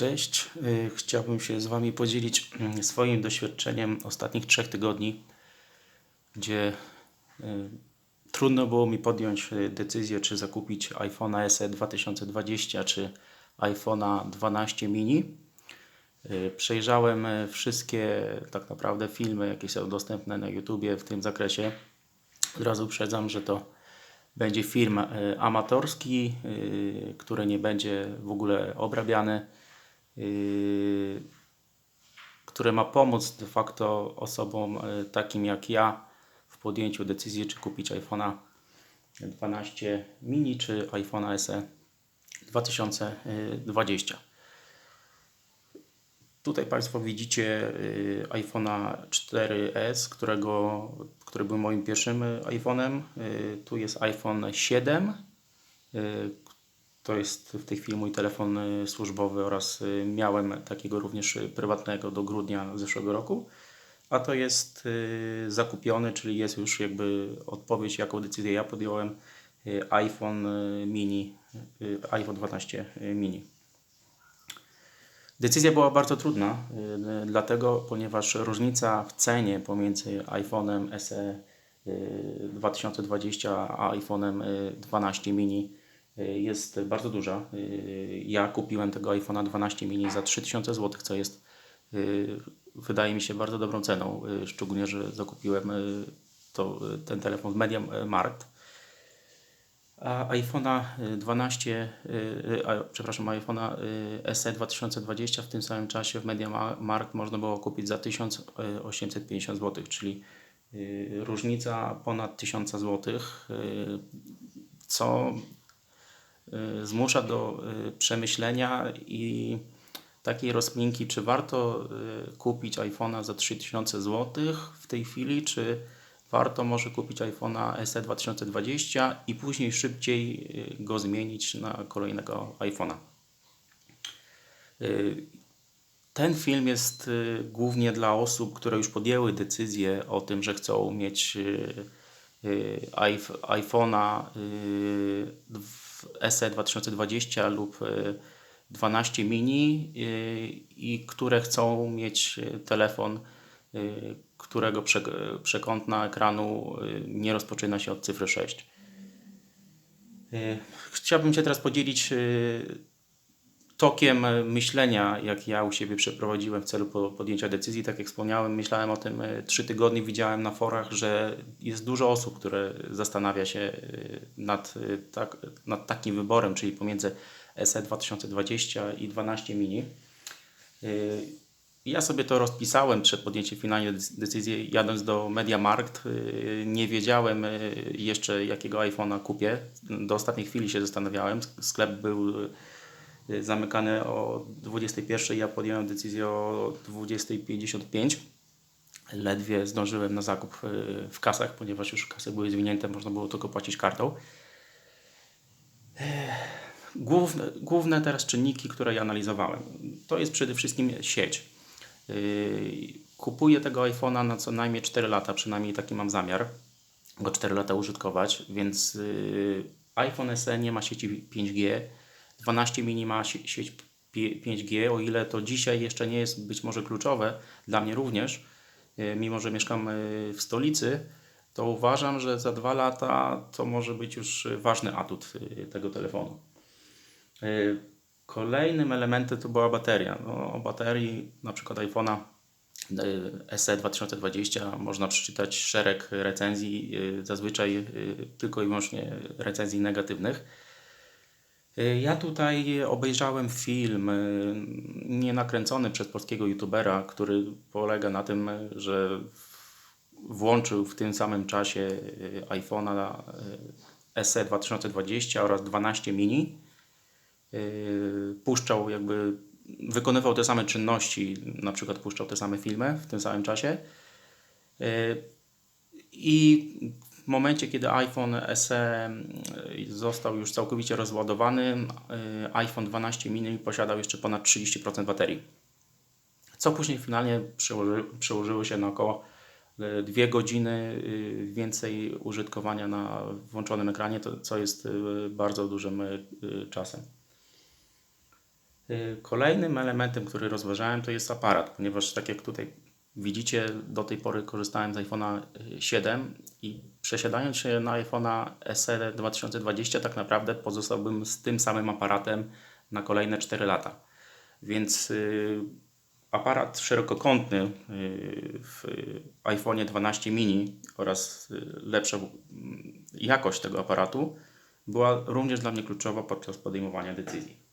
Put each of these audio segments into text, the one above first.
Cześć, Y, chciałbym się z Wami podzielić mm, swoim doświadczeniem ostatnich trzech tygodni, gdzie y, trudno było mi podjąć y, decyzję, czy zakupić iPhone'a SE 2020, czy iPhone'a 12 mini. Przejrzałem wszystkie tak naprawdę filmy, jakie są dostępne na YouTubie w tym zakresie. Od razu uprzedzam, że to będzie film amatorski, który nie będzie w ogóle obrabiany, y, który ma pomóc de facto osobom y, takim jak ja w podjęciu decyzji, czy kupić iPhone'a 12 mini, czy iPhone'a SE 2020. Tutaj Państwo widzicie y, iPhone'a 4S, którego, który był moim pierwszym iPhone'em. Tu jest iPhone 7. To jest w tej chwili mój telefon y, służbowy oraz y, miałem takiego również prywatnego do grudnia zeszłego roku. A to jest y, zakupiony, czyli jest już jakby odpowiedź, jaką decyzję ja podjąłem. iPhone mini, iPhone 12 mini. Decyzja była bardzo trudna, dlatego, ponieważ różnica w cenie pomiędzy iPhone'em SE y, 2020 a iPhone'em y, 12 mini jest bardzo duża. Y, Ja kupiłem tego iPhone'a 12 mini za 3000 zł, co jest y, wydaje mi się bardzo dobrą ceną, szczególnie, że zakupiłem to, ten telefon w Media Markt. A iPhone'a y, 12, y, y, a, przepraszam, iPhone'a SE 2020 w tym samym czasie w MediaMarkt można było kupić za 1850 zł, czyli różnica ponad 1000 zł, co zmusza do y, przemyślenia i takiej rozkminki, czy warto y, kupić iPhone'a za 3000 zł w tej chwili, czy warto może kupić iPhone'a SE 2020 i później szybciej y, go zmienić na kolejnego iPhone'a. Y, Ten film jest y, głównie dla osób, które już podjęły decyzję o tym, że chcą mieć y, y, iPh- iPhone'a y, SE 2020 lub y, 12 mini y, i które chcą mieć y, telefon, y, którego przek- przekątna ekranu y, nie rozpoczyna się od cyfry 6. Y, Chciałbym się teraz podzielić y, tokiem e, myślenia, jak ja u siebie przeprowadziłem w celu po- podjęcia decyzji. Tak jak wspomniałem, myślałem o tym e, trzy tygodnie. Widziałem na forach, że jest dużo osób, które zastanawia się e, nad, tak, nad takim wyborem, czyli pomiędzy SE 2020 i 12 mini. Ja sobie to rozpisałem przed podjęciem finalnej dec- decyzji, jadąc do MediaMarkt. Nie wiedziałem jeszcze, jakiego iPhone'a kupię. Do ostatniej chwili się zastanawiałem. Sklep był y, zamykany o 21. Ja podjąłem decyzję o 20.55. Ledwie zdążyłem na zakup y, w kasach, ponieważ już kasy były zwinięte, można było tylko płacić kartą. Główne, główne teraz czynniki, które ja analizowałem, to jest przede wszystkim sieć. Kupuję tego iPhone'a na co najmniej 4 lata, przynajmniej taki mam zamiar go 4 lata użytkować, więc iPhone SE nie ma sieci 5G, 12 mini ma sie- sieć pi- 5G, o ile to dzisiaj jeszcze nie jest być może kluczowe, dla mnie również, yy, mimo że mieszkam yy, w stolicy, to uważam, że za 2 lata to może być już ważny atut yy, tego telefonu. Y, Kolejnym elementem to była bateria. No, o baterii na przykład iPhone'a y, SE 2020 można przeczytać szereg recenzji, y, zazwyczaj y, tylko i wyłącznie recenzji negatywnych. Y, Ja tutaj obejrzałem film y, nienakręcony przez polskiego youtubera, który polega na tym, że włączył w tym samym czasie y, iPhone'a SE 2020 oraz 12 mini puszczał jakby, wykonywał te same czynności, na przykład puszczał te same filmy w tym samym czasie. I momencie, kiedy iPhone SE został już całkowicie rozładowany, yy, iPhone 12 mini posiadał jeszcze ponad 30% baterii. Co później finalnie przełoży, przełożyło się na około 2 godziny yy, więcej użytkowania na włączonym ekranie, to, co jest bardzo dużym czasem. Y, Kolejnym elementem, który rozważałem, to jest aparat, ponieważ tak jak tutaj widzicie, do tej pory korzystałem z iPhone'a y, 7 i przesiadając się na iPhone'a SE 2020 tak naprawdę pozostałbym z tym samym aparatem na kolejne 4 lata. Więc y, aparat szerokokątny y, w iPhone'ie 12 mini oraz y, lepsza mm, jakość tego aparatu była również dla mnie kluczowa podczas podejmowania decyzji.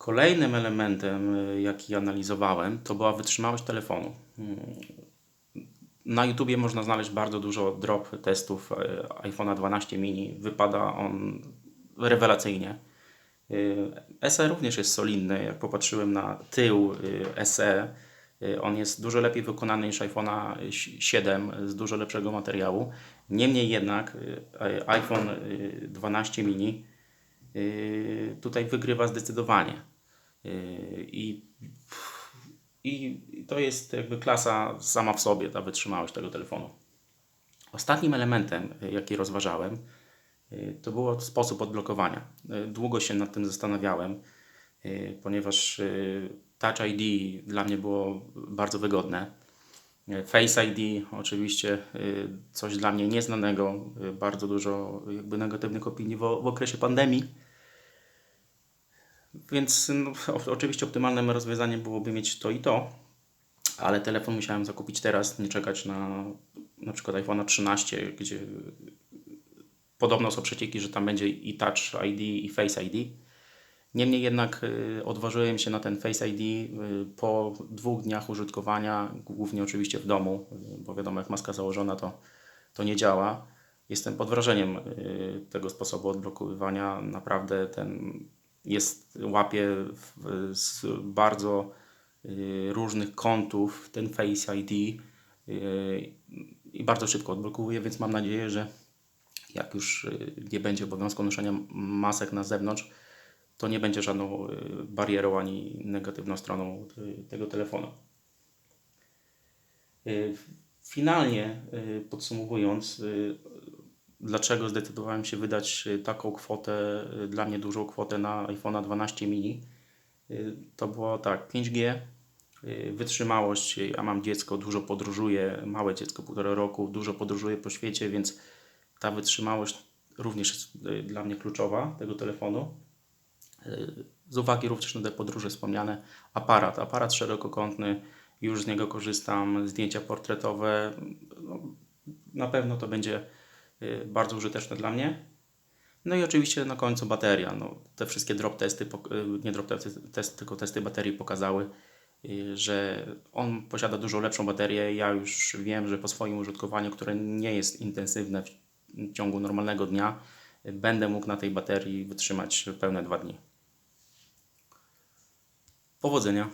Kolejnym elementem, y, jaki analizowałem, to była wytrzymałość telefonu. Mm, Na YouTubie można znaleźć bardzo dużo drop testów y, iPhone'a 12 mini. Wypada on rewelacyjnie. Y, SE również jest solidny. Jak popatrzyłem na tył SE, on jest dużo lepiej wykonany niż iPhone'a 7 z dużo lepszego materiału. Niemniej jednak iPhone y, 12 mini tutaj wygrywa zdecydowanie. Y, I, I to jest jakby klasa sama w sobie, ta wytrzymałość tego telefonu. Ostatnim elementem, y, jaki rozważałem, y, to było sposób odblokowania. Długo się nad tym zastanawiałem, ponieważ Touch ID dla mnie było bardzo wygodne. Face ID oczywiście coś dla mnie nieznanego, bardzo dużo jakby negatywnych opinii w, w okresie pandemii. Więc no, oczywiście optymalnym rozwiązaniem byłoby mieć to i to, ale telefon musiałem zakupić teraz, nie czekać na na przykład iPhone'a 13, gdzie podobno są przecieki, że tam będzie i Touch ID i Face ID. Niemniej jednak y, odważyłem się na ten Face ID y, po dwóch dniach użytkowania, głównie oczywiście w domu, y, bo wiadomo, jak maska założona, to, to nie działa. Jestem pod wrażeniem tego sposobu odblokowywania. Naprawdę ten jest, łapie z bardzo y, różnych kątów ten Face ID y, i bardzo szybko odblokowuje, więc mam nadzieję, że jak już y, nie będzie obowiązku noszenia masek na zewnątrz, to nie będzie żadną barierą ani negatywną stroną tego telefonu. Finalnie podsumowując, dlaczego zdecydowałem się wydać y, taką kwotę, y, dla mnie dużą kwotę na iPhone'a 12 mini, y, to było tak, 5G, y, wytrzymałość, ja mam dziecko, dużo podróżuję, małe dziecko, półtora roku, dużo podróżuję po świecie, więc ta wytrzymałość również jest dla mnie kluczowa tego telefonu. Z uwagi również na te podróże wspomniane, aparat, aparat szerokokątny, już z niego korzystam, zdjęcia portretowe, no, na pewno to będzie bardzo użyteczne dla mnie. No i oczywiście na końcu bateria. No, te wszystkie drop testy, y, nie drop testy, tylko testy baterii pokazały, y, że on posiada dużo lepszą baterię. Ja już wiem, że po swoim użytkowaniu, które nie jest intensywne w ciągu normalnego dnia, y, będę mógł na tej baterii wytrzymać pełne dwa dni. Powodzenia.